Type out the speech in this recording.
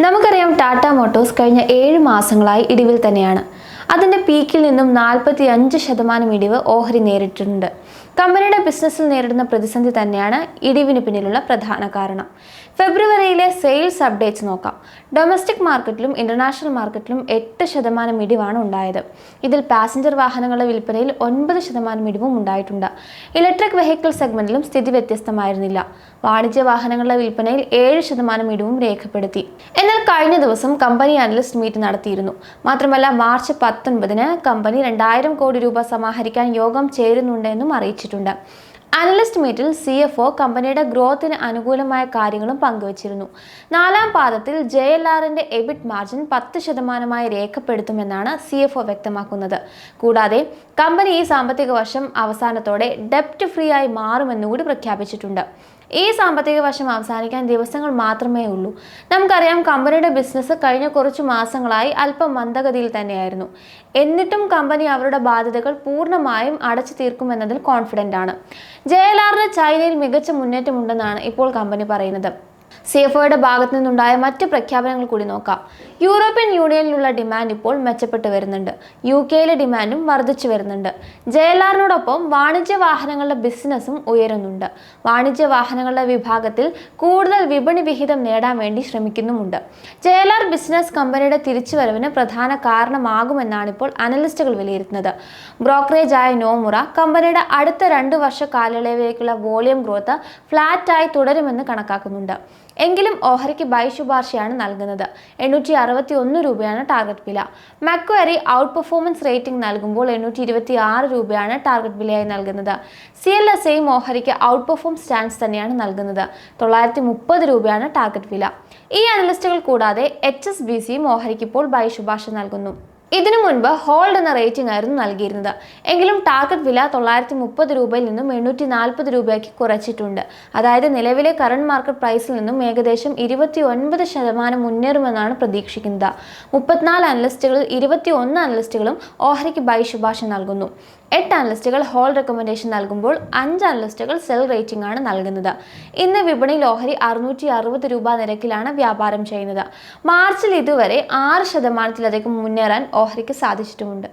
നമുക്കറിയാം ടാറ്റ മോട്ടോഴ്സ് കഴിഞ്ഞ ഏഴ് മാസങ്ങളായി ഇടിവിൽ തന്നെയാണ്. അതിന്റെ പീക്കിൽ നിന്നും നാൽപ്പത്തി അഞ്ച് ശതമാനം ഇടിവ് ഓഹരി നേരിട്ടിട്ടുണ്ട്. കമ്പനിയുടെ ബിസിനസ്സിൽ നേരിടുന്ന പ്രതിസന്ധി തന്നെയാണ് ഇടിവിന് പിന്നിലുള്ള പ്രധാന കാരണം. ഫെബ്രുവരിയിലെ സെയിൽസ് അപ്ഡേറ്റ്സ് നോക്കാം. ഡൊമസ്റ്റിക് മാർക്കറ്റിലും ഇന്റർനാഷണൽ മാർക്കറ്റിലും എട്ട് ശതമാനം ഇടിവാണ് ഉണ്ടായത്. ഇതിൽ പാസഞ്ചർ വാഹനങ്ങളുടെ വിൽപ്പനയിൽ ഒൻപത് ശതമാനം ഇടിവും ഉണ്ടായിട്ടുണ്ട്. ഇലക്ട്രിക് വെഹിക്കിൾ സെഗ്മെന്റിലും സ്ഥിതി വ്യത്യസ്തമായിരുന്നില്ല. വാണിജ്യ വാഹനങ്ങളുടെ വിൽപ്പനയിൽ ഏഴ് ശതമാനം ഇടിവും രേഖപ്പെടുത്തി. എന്നാൽ കഴിഞ്ഞ ദിവസം കമ്പനി അനലിസ്റ്റ് മീറ്റ് നടത്തിയിരുന്നു. മാത്രമല്ല മാർച്ച് പത്തൊൻപതിന് കമ്പനി രണ്ടായിരം കോടി രൂപ സമാഹരിക്കാൻ യോഗം ചേരുന്നുണ്ടെന്നും അറിയിച്ചിട്ടുണ്ട്. അനലിസ്റ്റ് മീറ്റിൽ സി എഫ് ഒ കമ്പനിയുടെ ഗ്രോത്തിന് അനുകൂലമായ കാര്യങ്ങളും പങ്കുവച്ചിരുന്നു. നാലാം പാദത്തിൽ ജെ എൽ ആറിന്റെ എബിറ്റ് മാർജിൻ പത്ത് ശതമാനമായി രേഖപ്പെടുത്തുമെന്നാണ് സി എഫ് ഒ വ്യക്തമാക്കുന്നത്. കൂടാതെ കമ്പനി ഈ സാമ്പത്തിക വർഷം അവസാനത്തോടെ ഡെപ്റ്റ് ഫ്രീ ആയി മാറുമെന്നുകൂടി പ്രഖ്യാപിച്ചിട്ടുണ്ട്. ഈ സാമ്പത്തിക വർഷം അവസാനിക്കാൻ ദിവസങ്ങൾ മാത്രമേ ഉള്ളൂ. നമുക്കറിയാം കമ്പനിയുടെ ബിസിനസ് കഴിഞ്ഞ കുറച്ച് മാസങ്ങളായി അല്പം മന്ദഗതിയിൽ തന്നെയായിരുന്നു. എന്നിട്ടും കമ്പനി അവരുടെ ബാധ്യതകൾ പൂർണമായും അടച്ചു തീർക്കുമെന്നതിൽ കോൺഫിഡന്റ് ആണ്. ജെ എൽ ആറിന് ചൈനയിൽ മികച്ച മുന്നേറ്റമുണ്ടെന്നാണ് ഇപ്പോൾ കമ്പനി പറയുന്നത്. സി എഫ് ഒയുടെ ഭാഗത്തു നിന്നുണ്ടായ മറ്റ് പ്രഖ്യാപനങ്ങൾ കൂടി നോക്കാം. യൂറോപ്യൻ യൂണിയനിലുള്ള ഡിമാൻഡ് ഇപ്പോൾ മെച്ചപ്പെട്ടു വരുന്നുണ്ട്. യു കെയിലെ ഡിമാൻഡും വർദ്ധിച്ചു വരുന്നുണ്ട്. ജെ എൽ ആറിനോടൊപ്പം വാണിജ്യ വാഹനങ്ങളുടെ ബിസിനസ്സും ഉയരുന്നുണ്ട്. വാണിജ്യ വാഹനങ്ങളുടെ വിഭാഗത്തിൽ കൂടുതൽ വിപണി വിഹിതം നേടാൻ വേണ്ടി ശ്രമിക്കുന്നുമുണ്ട്. ജെ എൽ ആർ ബിസിനസ് കമ്പനിയുടെ തിരിച്ചുവരവിന് പ്രധാന കാരണമാകുമെന്നാണ് ഇപ്പോൾ അനലിസ്റ്റുകൾ വിലയിരുത്തുന്നത്. ബ്രോക്കറേജായ നോമുറ കമ്പനിയുടെ അടുത്ത രണ്ട് വർഷ കാലയളവിലേക്കുള്ള വോളിയം ഗ്രോത്ത് ഫ്ലാറ്റായി തുടരുമെന്ന് കണക്കാക്കുന്നുണ്ട്. എങ്കിലും ഓഹരിക്ക് ബൈ ശുപാർശയാണ് നൽകുന്നത്. എണ്ണൂറ്റി അറുപത്തി ഒന്ന് രൂപയാണ് ടാർഗറ്റ് വില. മക്വറി ഔട്ട് പെർഫോമൻസ് റേറ്റിംഗ് നൽകുമ്പോൾ എണ്ണൂറ്റി ഇരുപത്തി ആറ് രൂപയാണ് ടാർഗറ്റ് വിലയായി നൽകുന്നത്. സി എൽ എസ് എയും ഓഹരിക്ക് ഔട്ട് പെർഫോം സ്റ്റാൻഡ്സ് തന്നെയാണ് നൽകുന്നത്. തൊള്ളായിരത്തി മുപ്പത് രൂപയാണ് ടാർഗറ്റ് വില. ഈ അനലിസ്റ്റുകൾ കൂടാതെ എച്ച് എസ് ബി സിയും ഓഹരിക്ക് ഇപ്പോൾ ബൈ ശുപാർശ നൽകുന്നു. ഇതിനു മുൻപ് ഹോൾഡ് എന്ന റേറ്റിംഗ് ആയിരുന്നു നൽകിയിരുന്നത്. എങ്കിലും ടാർഗറ്റ് വില തൊള്ളായിരത്തി മുപ്പത് രൂപയിൽ നിന്നും എണ്ണൂറ്റി നാൽപ്പത് രൂപയ്ക്ക് കുറച്ചിട്ടുണ്ട്. അതായത് നിലവിലെ കറണ്ട് മാർക്കറ്റ് പ്രൈസിൽ നിന്നും ഏകദേശം ഇരുപത്തി ഒൻപത് ശതമാനം മുന്നേറുമെന്നാണ് പ്രതീക്ഷിക്കുന്നത്. മുപ്പത്തിനാല് അനലിസ്റ്റുകളിൽ ഇരുപത്തി ഒന്ന് അനലിസ്റ്റുകളും ഓഹരിക്ക് ബൈ ശുപാർശ നൽകുന്നു. എട്ട് അനലിസ്റ്റുകൾ ഹോൾ റെക്കമെൻഡേഷൻ നൽകുമ്പോൾ അഞ്ച് അനലിസ്റ്റുകൾ സെൽ റേറ്റിംഗ് ആണ് നൽകുന്നത്. ഇന്ന് വിപണിയിൽ ഓഹരി അറുന്നൂറ്റി അറുപത് രൂപ നിരക്കിലാണ് വ്യാപാരം ചെയ്യുന്നത്. മാർച്ചിൽ ഇതുവരെ ആറ് ശതമാനത്തിലധികം മുന്നേറാൻ ഓഹരിക്ക് സാധിച്ചിട്ടുമുണ്ട്.